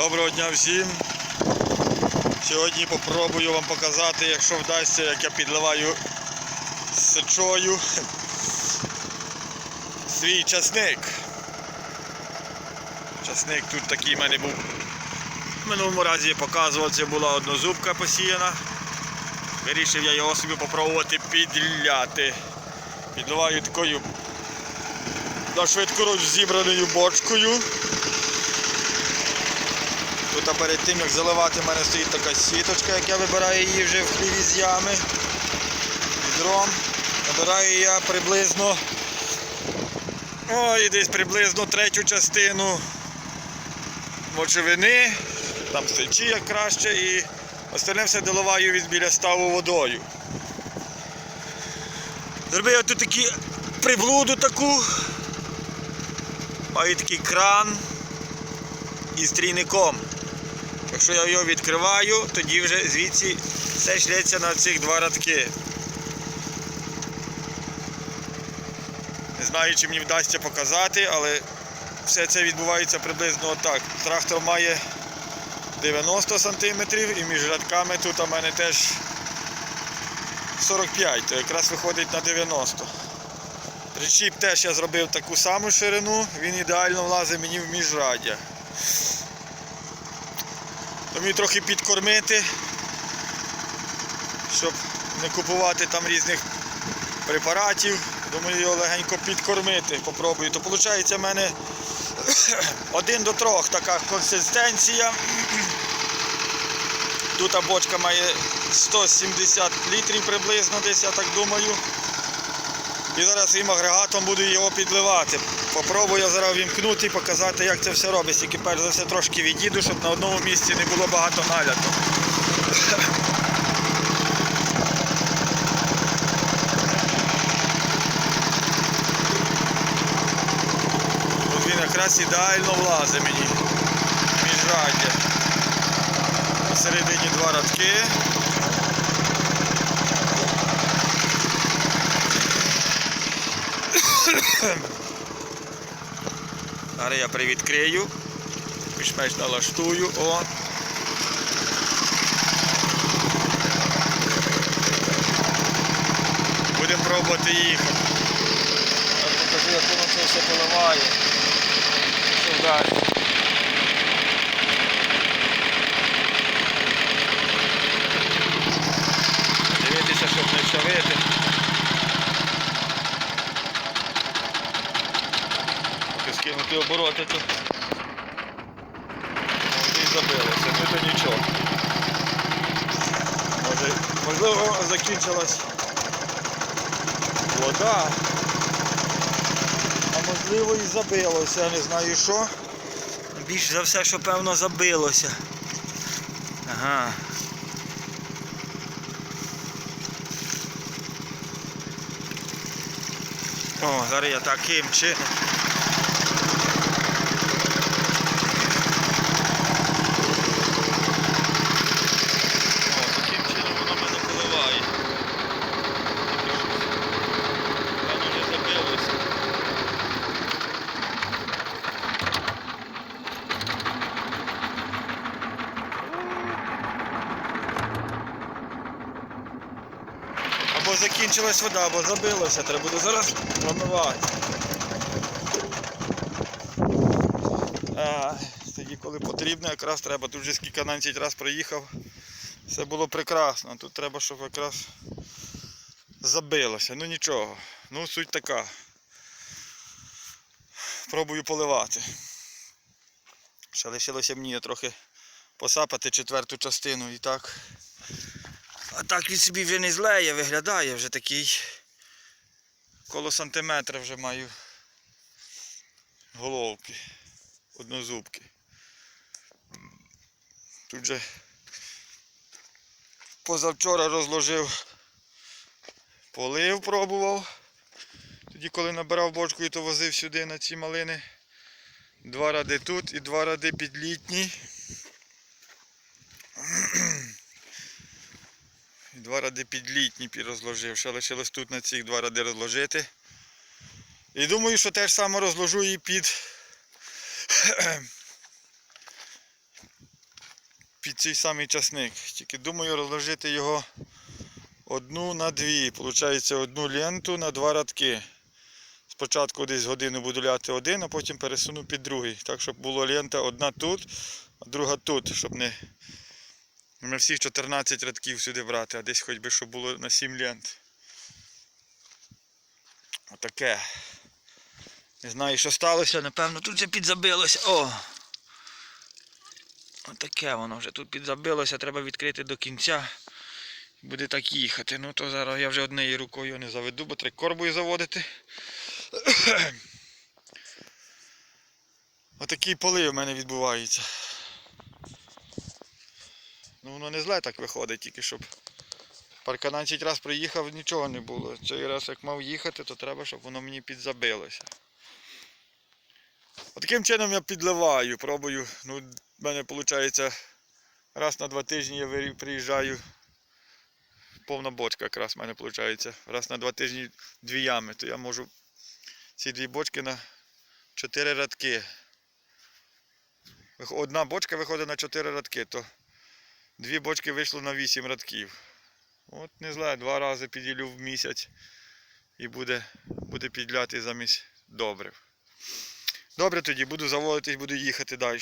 Доброго дня всім. Сьогодні попробую вам показати, якщо вдасться, як я підливаю сечою свій часник. Часник тут такий в мене був. В минулому разі я показував, це була однозубка посіяна. Вирішив я його собі попробувати підляти. Підливаю такою на швидко зібраною бочкою. Тут а перед тим як заливати в мене стоїть така сіточка, як я вибираю її вже в хліві з ями. Відром. Набираю я приблизно ой, десь приблизно третю частину мочевини, там сечі як краще і остальне все доливаю від біля ставу водою. Зробив я тут такі приблуду таку. Маю такий кран із трійником. Якщо я його відкриваю, тоді вже звідси все шлеться на цих два радки. Не знаю, чи мені вдасться показати, але все це відбувається приблизно отак. Трактор має 90 см і між радками тут у мене теж 45, то якраз виходить на 90. Причіп теж я зробив таку саму ширину, він ідеально влазить мені в міжраддя. То мені трохи підкормити, щоб не купувати там різних препаратів. Думаю, його легенько підкормити. Попробую. То виходить в мене один до трьох така консистенція. Тут бочка має 170 літрів приблизно, десь я так думаю. І зараз цим агрегатом буду його підливати. Попробую зараз вімкнути і показати, як це все робить. Тільки перш за все трошки відійду, щоб на одному місці не було багато наляту. От він якраз ідеально влазить мені міжраддя. Посередині два радки. Зараз я привідкрию, більш-менш налаштую. О. Будемо пробувати їхати. Зараз покажу, як воно все поливає. Що далі. Дивитися, щоб не чавити. Поки обороти, то може і забилося, то нічого. Може, можливо, закінчилась вода, а можливо і забилося, я не знаю що. Більш за все, що певно забилося. Ага. О, зараз я таким чином. О, таким чином воно мене поливає. Воно вже забилося. Або закінчилась вода, або забилося, треба буде зараз промивати. А, тоді, коли потрібно, якраз треба. Тут вже скільки 12 разів проїхав. Все було прекрасно. Тут треба, щоб якраз забилося. Ну нічого. Ну суть така. Пробую поливати. Ще лишилося мені трохи посапати четверту частину і так. А так він собі вже не злеє, виглядає вже такий. Коло сантиметра вже маю головки. Однозубки. Тут же позавчора розложив, полив пробував. Тоді коли набирав бочкою, то возив сюди на ці малини. Два ради тут і два ради підлітні. Два ради підлітні розложив. Ще лишилось тут на цих два ради розложити. І думаю, що теж саме розложу і під під цей самий часник. Тільки думаю розложити його одну на дві. Получається одну ленту на два радки. Спочатку десь годину буду ляти один, а потім пересуну під другий. Так, щоб була лента одна тут, а друга тут, щоб не, не всіх 14 рядків сюди брати, а десь хоч би щоб було на 7 лент. Отаке. Не знаю, що сталося, напевно, тут вже підзабилося. О! Отаке воно вже тут підзабилося, треба відкрити до кінця. Буде так їхати. Ну то зараз я вже однією рукою не заведу, бо треба корбою заводити. Отакий полив у мене відбувається. Ну воно не зле так виходить, тільки щоб паркананчить раз приїхав, нічого не було. Цей раз як мав їхати, то треба, щоб воно мені підзабилося. Отаким чином я підливаю, пробую. Ну, в мене виходить раз на два тижні я приїжджаю. Повна бочка якраз в мене виходить. Раз на два тижні дві ями, то я можу ці дві бочки на чотири радки. Одна бочка виходить на чотири радки, то дві бочки вийшло на 8 радків. От не зле, два рази піділю в місяць і буде, буде підляти замість добрив. Добре тоді, буду заводитись, буду їхати далі.